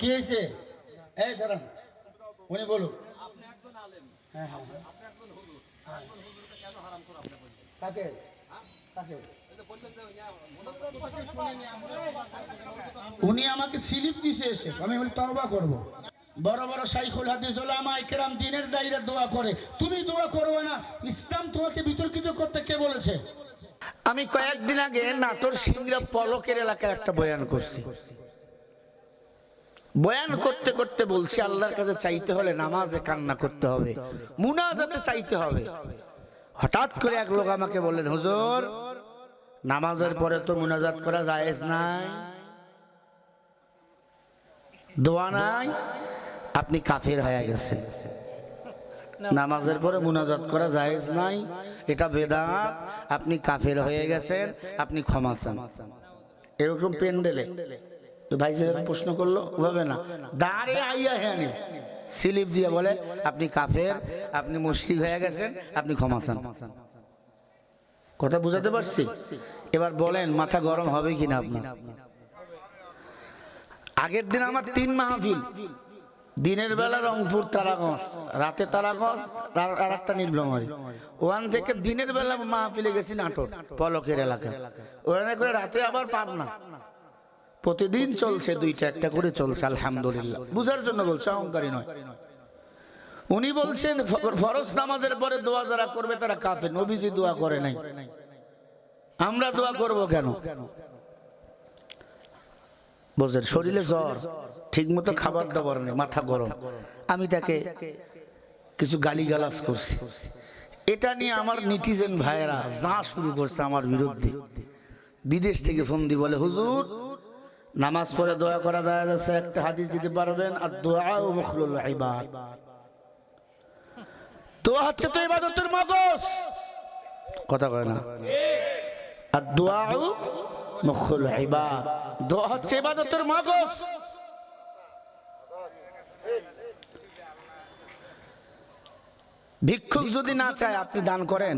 কি এই দাঁড়ান, উনি বলুন হ্যাঁ হ্যাঁ হ্যাঁ। উনি আমাকে স্লিপ দিছে এসে। আমি বলি, তওবা করব। বড় বড় শাইখুল হাদিস ওলামা ইকরাম দিনের দায়রে দোয়া করে। তুমি দোয়া করবে না। ইসলাম তোমাকে বিতর্কিত করতে কে বলেছে? আমি কয়েকদিন আগে নাটোর সিংড়া পলকের এলাকায় একটা বয়ান করছি। বয়ান করতে করতে বলছি, আল্লাহর কাছে চাইতে হলে নামাজে কান্না করতে হবে, মুনাজাতে চাইতে হবে। হঠাৎ করে এক লোক আমাকে বললেন, হুজুর, নামাজের পরে তো মুনাজাত করা জায়েজ নাই। দোয়া নাই, আপনি কাফের হয়ে গেছেন। নামাজের পরে মুনাজাত করা জায়েজ নাই, এটা বেদাত, আপনি কাফের হয়ে গেছেন, আপনি ক্ষমা চান। এরকম পেন্ডেলে ভাই সাহেব প্রশ্ন করল ওভাবে না। দাঁড়ে আইয়া হ্যাঁ স্লিপ দিয়ে বলে, আপনি কাফের, আপনি মুশরিক হয়ে গেছেন, আপনি ক্ষমা কথা বুঝাতে পারছি? এবার বলেন, মাথা গরম হবে কিনা আপনার? আগের দিন আমার তিন মাহফিল। দিনের বেলা রংপুর তারাগঞ্জ, রাতে তারাগঞ্জ, আর একটা নীলভ্রমরি ওখান থেকে দিনের বেলা মাহফিলে গেছি নাটোর, পলকের এলাকায়। ওখানে করে রাতে আবার পাবনা। প্রতিদিন চলছে দুইটা একটা করে চলছে আলহামদুলিল্লাহ। বুঝার জন্য বলছে অহংকারী নয়। উনি বলছেন ফরজ নামাজের পরে দোয়া যারা করবে তারা কাফে নবীজি দোয়া করে নাই। আমরা দোয়া করব কেন? বোঝেন শরীরে জ্বর ঠিক মতো খাবার দাবার নেই মাথা গরম। আমি তাকে কিছু গালিগালাজ করছি। এটা নিয়ে আমার নিটিজেন ভাইয়েরা যা শুরু করছে আমার বিরুদ্ধে। বিদেশ থেকে ফোন দি বলে হুজুর নামাজ পড়ে দোয়া করা দেখা যাচ্ছে, একটা হাদিস দিতে পারবেন আর দোয়া ও মুখলুল ইবাদ। দোয়া হচ্ছে তো ইবাদতের মগজ। কথা কয় না? আর ইবাদ। দোয়া হচ্ছে ইবাদতের মগজ। ভিক্ষুক যদি না চায়, আপনি দান করেন।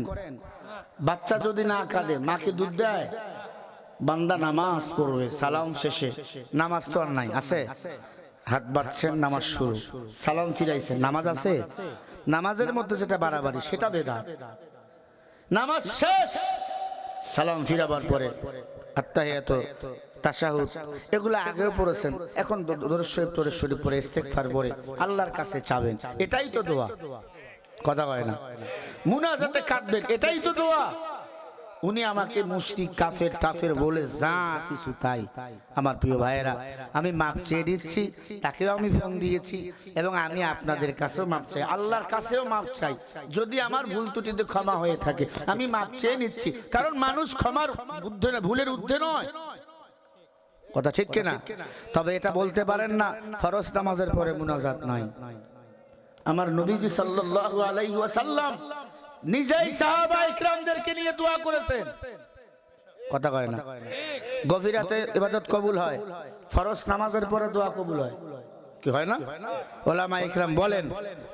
বাচ্চা যদি না কাঁদে, মাকে দুধ দেয় বান্দা নামাজ পড়বে, সালাম শেষে। নামাজ তো আর নাই, আছে? হাত বাড়ছেন, নামাজ শুরু। সালাম ফিরাইছেন, নামাজ আছে? নামাজের মধ্যে যেটা বাড়াবাড়ি, সেটা বেদা। নামাজ শেষ! সালাম ফিরাবার পরে আত্মাহিয়াত, তাশাহুদ, এগুলো আগেও পড়েছেন, এখন দরুদ শরীফ, তরুদ শরীফ পড়ে, ইস্তেগফার পড়ে, আল্লাহর কাছে চাবেন, এটাই তো দোয়া। কথা কয় না। মুনাজাতে কাঁদবেন, এটাই তো দোয়া। উনি আমাকে মুশরিক কাফের টাফের বলে যা কিছু তাই। আমার প্রিয় ভাইয়েরা আমি মাপ চেয়ে দিচ্ছি তাকেও আমি ফোন দিয়েছি এবং আমি আপনাদের কাছেও মাপ চাই। আল্লাহর কাছেও মাপ চাই। যদি আমার ভুল ত্রুটিতে ক্ষমা হয়ে থাকে আমি মাপ চেয়ে নিচ্ছি। কারণ মানুষ ক্ষমার না ভুলের ঊর্ধ্বে নয়। কথা ঠিক কিনা? তবে এটা বলতে পারেন না ফরজ নামাজের পরে মুনাজাত নয়। আমার নবীজি সাল্লাল্লাহু আলাইহি ওয়াসাল্লাম নিজেই সাহাবা ইকরামদেরকে নিয়ে দোয়া করেছেন। কথা কয় না। গভীর রাতে ইবাদত কবুল হয়। ফরজ নামাজের পরে দোয়া কবুল হয়। কি হয় না? ওলামা ইকরাম বলেন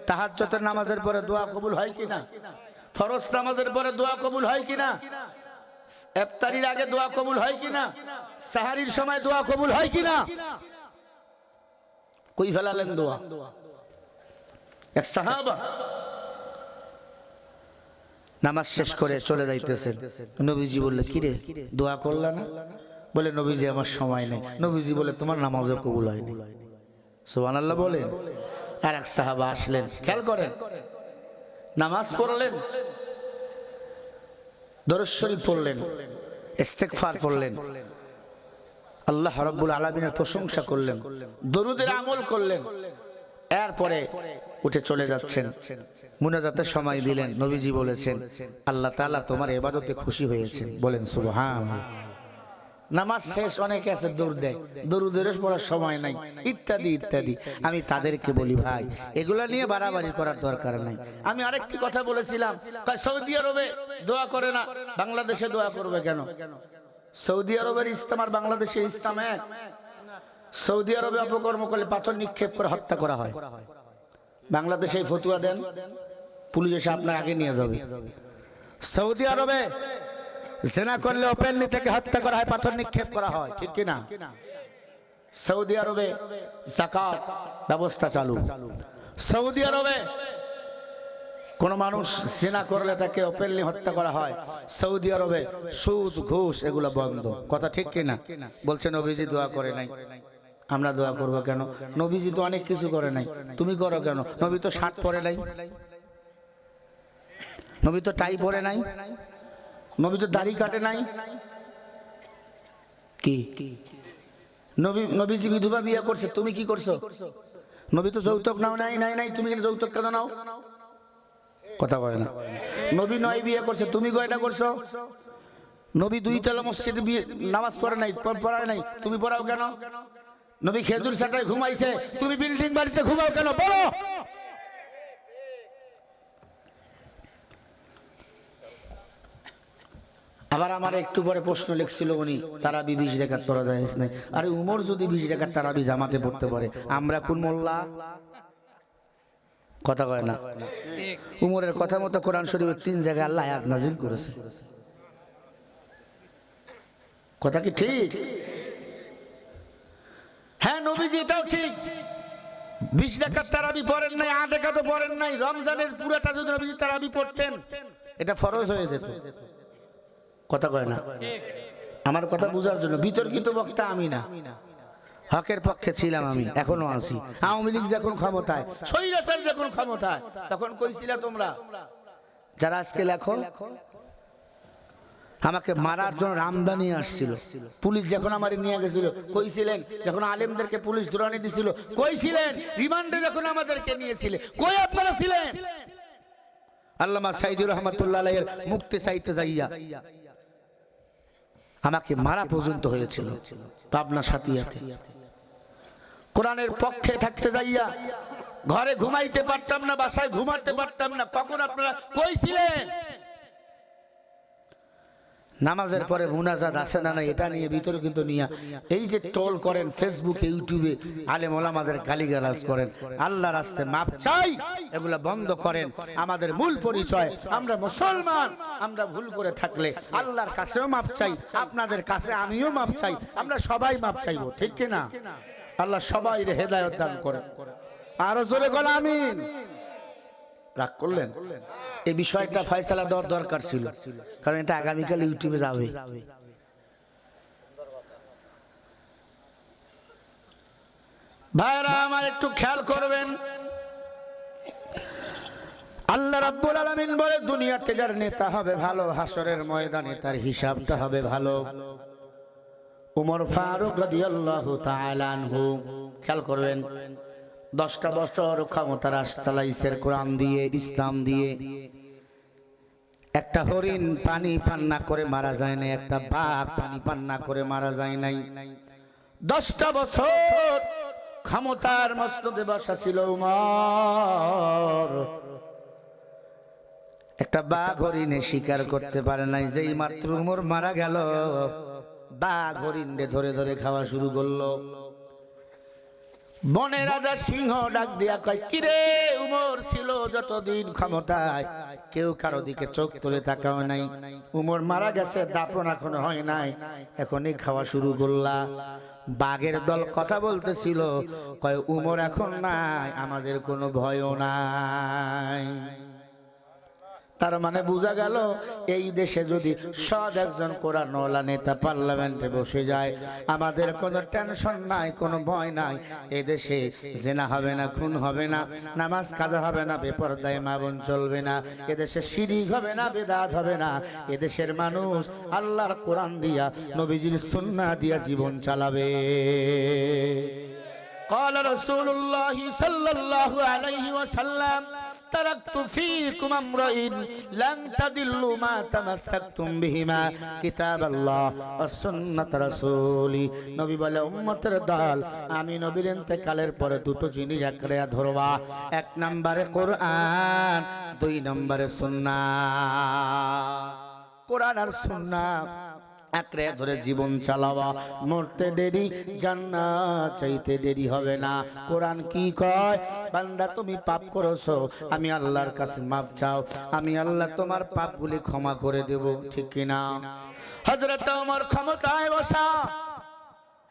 তাহাজ্জুদের নামাজের পরে দোয়া কবুল হয় কিনা? ফরজ নামাজের পরে দোয়া কবুল হয় কিনা? ইফতারির আগে দোয়া কবুল হয় কিনা? সাহারির সময় দোয়া কবুল হয় কিনা? কই ফেলালেন দোয়া? এক সাহাবা নামাজ শেষ করে চলে যাইতেছেন। নবীজি বললে, কিরে, দোয়া করলা না? বলে, নবীজি, আমার সময় নেই। নবীজি বলে, তোমার নামাজও কবুল হয়নি। সোহান আল্লাহ বলেন। আর এক সাহাবা আসলেন, খেয়াল করেন, নামাজ পড়লেন দরশ্বরী পড়লেন ইস্তেকফার পড়লেন, আল্লাহ রব্বুল আলমিনের প্রশংসা করলেন, দরুদের আমল করলেন এরপরে উঠে চলে যাচ্ছেন। মুনাজাতের সময় দিলেন, নবীজি বলেছেন, আল্লাহ তাআলা তোমার এবাদতে খুশি হয়েছেন। বলেন সুবহান নামাজ শেষ, অনেকে আছে দৌড় দেয়। দরুদের পড়ার সময় নাই। ইত্যাদি ইত্যাদি। আমি তাদেরকে বলি, ভাই, এগুলা নিয়ে বাড়াবাড়ি করার দরকার নাই। আমি আরেকটি কথা বলেছিলাম। সৌদি আরবে দোয়া করে না? বাংলাদেশে দোয়া করবে কেন? সৌদি আরবের ইসলাম আর বাংলাদেশের ইসলাম এক। সৌদি আরবে অপকর্ম করলে পাথর নিক্ষেপ করে হত্যা করা হয়। বাংলাদেশে ফতুয়া দেন, পুলিশ এসে আপনার আগে নিয়ে যাবে। সৌদি আরবে জেনা করলে ওপেনলি থেকে হত্যা করা হয়, পাথর নিক্ষেপ করা হয়, ঠিক কিনা? সৌদি আরবে জাকাত ব্যবস্থা চালু। সৌদি আরবে কোন মানুষ জেনা করলে তাকে ওপেনলি হত্যা করা হয়। সৌদি আরবে সুদ, ঘুষ, এগুলো বন্ধ। কথা ঠিক কিনা? বলছেন অভিজিৎ, দোয়া করে নাই। আমরা দোয়া করব কেন? নবীজি তো অনেক কিছু করে নাই। তুমি করো কেন? নবী তো শার্ট পরে নাই। নবী তো টাই পরে নাই। নবী তো দাড়ি কাটে নাই। কি? নবী, নবীজি বিধবা বিয়ে করছে, তুমি কি করছ? নবী তো যৌতুক নাও, নাই নাই নাই, তুমি যৌতুক কেন নাও? কথা বলে না। নবী নয় বিয়ে করছে, তুমি কয়টা করছ? নবী দুই তলা মসজিদে বিয়ে নামাজ পড়ে নাই পড়ায় নাই, তুমি পড়াও কেন? নবী খেজুর ছাটায় ঘুমাইছে। তুমি বিল্ডিং বাড়িতে ঘুমাও কেন? বলো। আবার আমার একটু পরে প্রশ্ন লিখছিল উনি তারা বি বিশ রেখাত পড়া যায় নাই। আরে উমর যদি বিশ রেখাত তারা বি জামাতে পড়তে পারে আমরা কোন মোল্লা? কথা কয় না। উমরের কথা মতো কোরআন শরীফের তিন জায়গায় আল্লাহ আয়াত নাজিল করেছে। কথা কি ঠিক? হ্যাঁ নবীজি, এটাও ঠিক। বিশ টাকার তারাবি পড়েন নাই, আট টাকা তো পড়েন নাই, রমজানের পুরাটা যদি নবীজি তারাবি পড়তেন, এটা ফরজ হয়ে যেত। কথা কয় না? আমার কথা বোঝার জন্য, বিতর্কিত বক্তা আমি না। হকের পক্ষে ছিলাম আমি, এখনও আছি। আওয়ামী লীগ যখন ক্ষমতায়, স্বৈরাচার যখন ক্ষমতায়, তখন কইছিলা তোমরা, যারা আজকে লেখো আমাকে মারার জন্য রামদানি আসছিল। পুলিশ যখন আমার নিয়ে গেছিল কইছিলেন যখন আলেমদেরকে পুলিশ দৌড়ানি দিছিল কইছিলেন রিমান্ডে যখন আমাদেরকে নিয়েছিলেন কই আপনারা ছিলেন? আল্লামা সাইদুর রহমতুল্লাহ আলাইয়ের মুক্তি চাইতে যাইয়া আমাকে মারা পর্যন্ত হয়েছিল, পাবনা সাথিয়াতে কোরআনের পক্ষে থাকতে যাইয়া ঘরে ঘুমাইতে পারতাম না, বাসায় ঘুমাতে পারতাম না, কখন আপনারা কইছিলেন নামাজের পরে মুনাজাত আসে না না এটা নিয়ে বিতর্কিত নিয়ে। এই যে ট্রোল করেন ফেসবুকে ইউটিউবে আলেম ওলামাদের গালিগালাজ করেন আল্লাহ রাস্তে মাপ চাই এগুলা বন্ধ করেন। আমাদের মূল পরিচয় আমরা মুসলমান আমরা ভুল করে থাকলে আল্লাহর কাছেও মাপ চাই আপনাদের কাছে আমিও মাপ চাই আমরা সবাই মাপ চাইব ঠিক কি না আল্লাহ সবাই হেদায়ত দান করেন। আরও জোরে গলা আমিন। রাগ করলেন? এই বিষয়টা ফয়সালা দেওয়ার দরকার ছিল, কারণ এটা আগামীকাল ইউটিউবে যাবে। ভাইরা আমার একটু খেয়াল করবেন। আল্লাহ রাব্বুল আলামিন বলে, দুনিয়াতে যার নেতা হবে ভালো, হাসরের ময়দানে তার হিসাবটা হবে ভালো। উমর ফারুক রাদিয়াল্লাহু তাআলা আনহু, খেয়াল করবেন। দশটা বছর ক্ষমতা রাস চালাইছের কোরআন দিয়ে, ইসলাম দিয়ে। একটা হরিণ পানি পান না করে মারা যায় নাই, একটা বাঘ পানি পান না করে মারা যায় নাই। দশটা বছর ক্ষমতার মসনদে বসা ছিল উমর। একটা বাঘ হরিণে শিকার করতে পারে নাই, যেই মাত্র উমর মারা গেল, বাঘ হরিণে ধরে ধরে খাওয়া শুরু করল। বনে রাজা সিংহ ডাক দিয়া কয়, কিরে, উমর ছিল যতদিন ক্ষমতায়। কেউ কারও দিকে চোখ তুলে তাকাও নাই। উমর মারা গেছে দাপন এখন হয় নাই। এখনই খাওয়া শুরু করলা। বাঘের দল কথা বলতেছিল। কয়, উমর এখন নাই, আমাদের কোনো ভয়ও নাই। তার মানে বোঝা গেল, এই দেশে যদি সৎ একজন কোরআনওয়ালা নেতা পার্লামেন্টে বসে যায়, আমাদের কোনো টেনশন নাই, কোনো ভয় নাই। এই দেশে জেনা হবে না, খুন হবে না, নামাজ কাজা হবে না, বেপরদায় মাবন চলবে না এদেশে শিরিক হবে না, বেদাত হবে না। এদেশের মানুষ আল্লাহর কোরআন দিয়া, নবীজির সুন্না দিয়া জীবন চালাবে। قال رسول الله صلى الله عليه وسلم تركت فيكم امرئين لن تضلوا ما تمسكتم بهما كتاب الله والسنة رسولي নবী বলে উম্মতের দল আমি নবীর ইন্তেকালের পরে দুটো জিনিস আঁকড়ে ধরবা এক নম্বরে কোরআন দুই নম্বরে সুন্নাহ কোরআন আর সুন্নাহ আঁকড়ে ধরে জীবন চালাবা মরতে দেরি, জান্নাত চাইতে দেরি হবে না। কোরআন কি কয়? বান্দা, তুমি পাপ করেছ, আমি আল্লাহর কাছে মাপ চাও। আমি আল্লাহ তোমার পাপগুলি ক্ষমা করে দেব, ঠিক কি না হযরত ওমর ক্ষমতায় বসা।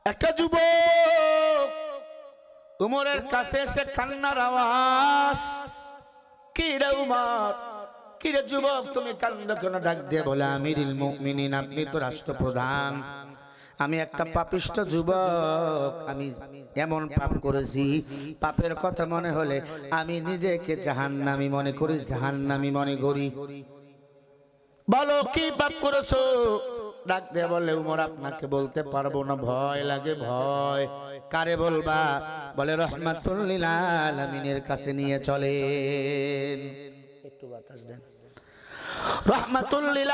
একটা যুবক উমরের কাছে এসে কান্নার আওয়াজ। কি রে উমর? কি রে যুবক, তুমি কান্দ কেন ডাক দিয়ে বলে, আমিরুল মুমিনিন, আপনি তো রাষ্ট্রপ্রধান। আমি একটা পাপিষ্ট যুবক, আমি এমন পাপ করেছি, পাপের কথা মনে হলে আমি নিজেকে জাহান্নামি মনে করি, জাহান্নামি মনে করি। বলো, কি পাপ করেছ? ডাক দিয়ে বলে, উমর, আপনাকে বলতে পারব না, ভয় লাগে, ভয়। কারে বলবা? বলে রহমাতুল্লিল আলামিনের কাছে নিয়ে চলেন। একটু বাতাস দেন। রহমাতুল্লিল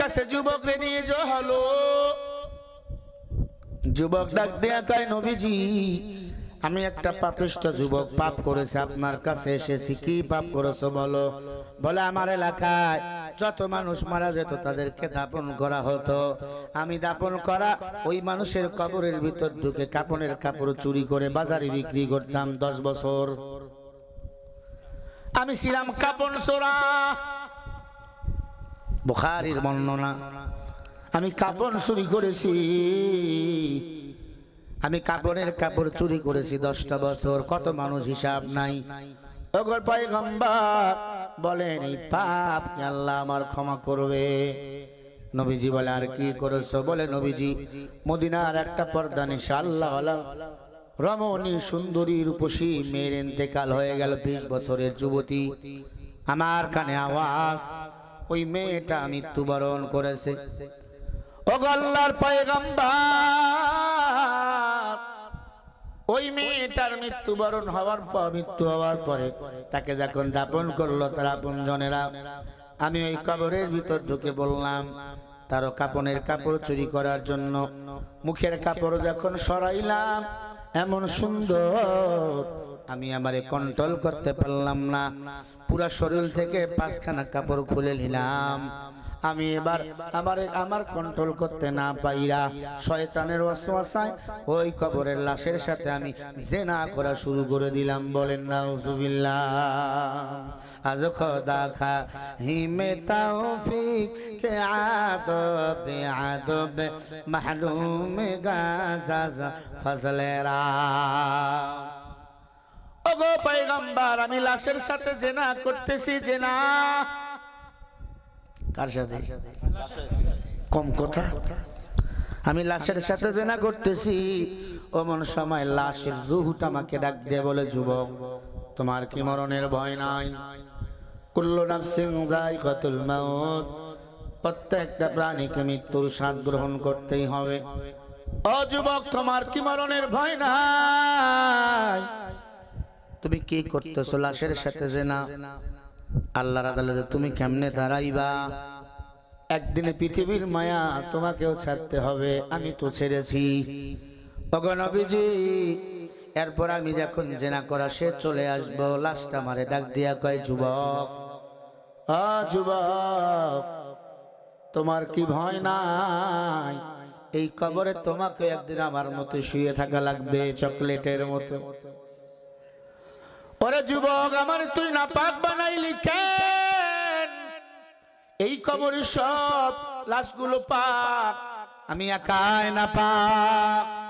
কাছে যুবকরে নিয়ে যাওয়া হলো। যুবক ডাক দেয়া কয়, নবীজি, আমি একটা পাপিষ্ট যুবক, পাপ করেছি, আপনার কাছে এসেছি, কি পাপ করেছ বলো? বলে, আমার এলাকায় যত মানুষ মারা যেত, তাদেরকে দাপন করা হতো। আমি দাপন করা ওই মানুষের কবরের ভিতর ঢুকে কাপনের কাপড় চুরি করে বাজারে বিক্রি করতাম দশ বছর। আমি ছিলাম কাপন চোরা। বুখারির বর্ণনা আমি কাপড় চুরি করেছি। আমি কাপড়ের কাপড় চুরি করেছি দশটা বছর কত মানুষ হিসাব নাই। ওগর পয়গম্বর বলেন এই পাপ আল্লাহ আমার ক্ষমা করবে? নবীজি বলে আর কি করেছ? বলে নবীজি মদিনার একটা পর্দা নিশা আল্লাহ রমণী সুন্দরী রূপসী মেয়ের ইন্তেকাল হয়ে গেল বিশ বছরের যুবতী। আমার কানে আওয়াজ, ওই মেয়েটা মৃত্যুবরণ করেছে। ও গল্লার পয়গম্বর, ওই মেয়েটার মৃত্যুবরণ হওয়ার পর, মৃত্যু হওয়ার পরে তাকে যখন দাপন করল তার আপন জনেরা, আমি ওই কবরের ভিতর ঢুকে বললাম, তারও কাপনের কাপড় চুরি করার জন্য, মুখের কাপড় যখন সরাইলাম এমন সুন্দর আমি আমারে কন্ট্রোল করতে পারলাম না। পুরা শরীর থেকে পাঁচখানা কাপড় খুলে নিলাম। আমি এবার আমার আমার কন্ট্রোল করতে না পাইরা শয়তানের ওয়াসওয়াসায় ওই কবরের লাশের সাথে আমি জেনা করা শুরু করে দিলাম। বলেন না আজ খোদা খা, হিমে তৌফিক কে আদব আদব মাহলুম গাজাজ ফজলেরা। ওগো পয়গম্বর, আমি লাশের সাথে জেনা করতেছি, জেনা। কার সাথে? কম কথা। আমি লাশের সাথে জেনা করতেছি। অমন সময় লাশের রুহুটা আমাকে ডাক দিয়ে বলে যুবক তোমার কি মরণের ভয় নাই? কুল্লু নাফসিং যায়কাতুল মাউত প্রত্যেকটা প্রাণীকে মৃত্যুর স্বাদ গ্রহণ করতেই হবে। ও যুবক তোমার কি মরণের ভয় নাই? তুমি কি করতেছো? লাশের সাথে জেনা। আল্লাহর আদালতে তুমি কেমনে দাঁড়াইবা? একদিনে পৃথিবীর মায়া তোমাকেও ছাড়তে হবে, আমি তো ছেড়েছি। অগনবীজি এরপর আমি যখন জেনা করা সে চলে আসব, লাশটা মারে ডাক দিয়া কয়, যুবক যুবক, তোমার কি ভয় নাই? এই কবরে তোমাকে একদিন আমার মতো শুয়ে থাকা লাগবে, চকলেটের মতো। ওরে যুবক, আমার তুই না পাক বানাইলি কেন? এই কবরে সব লাশগুলো পাক। আমি একাই না পাক।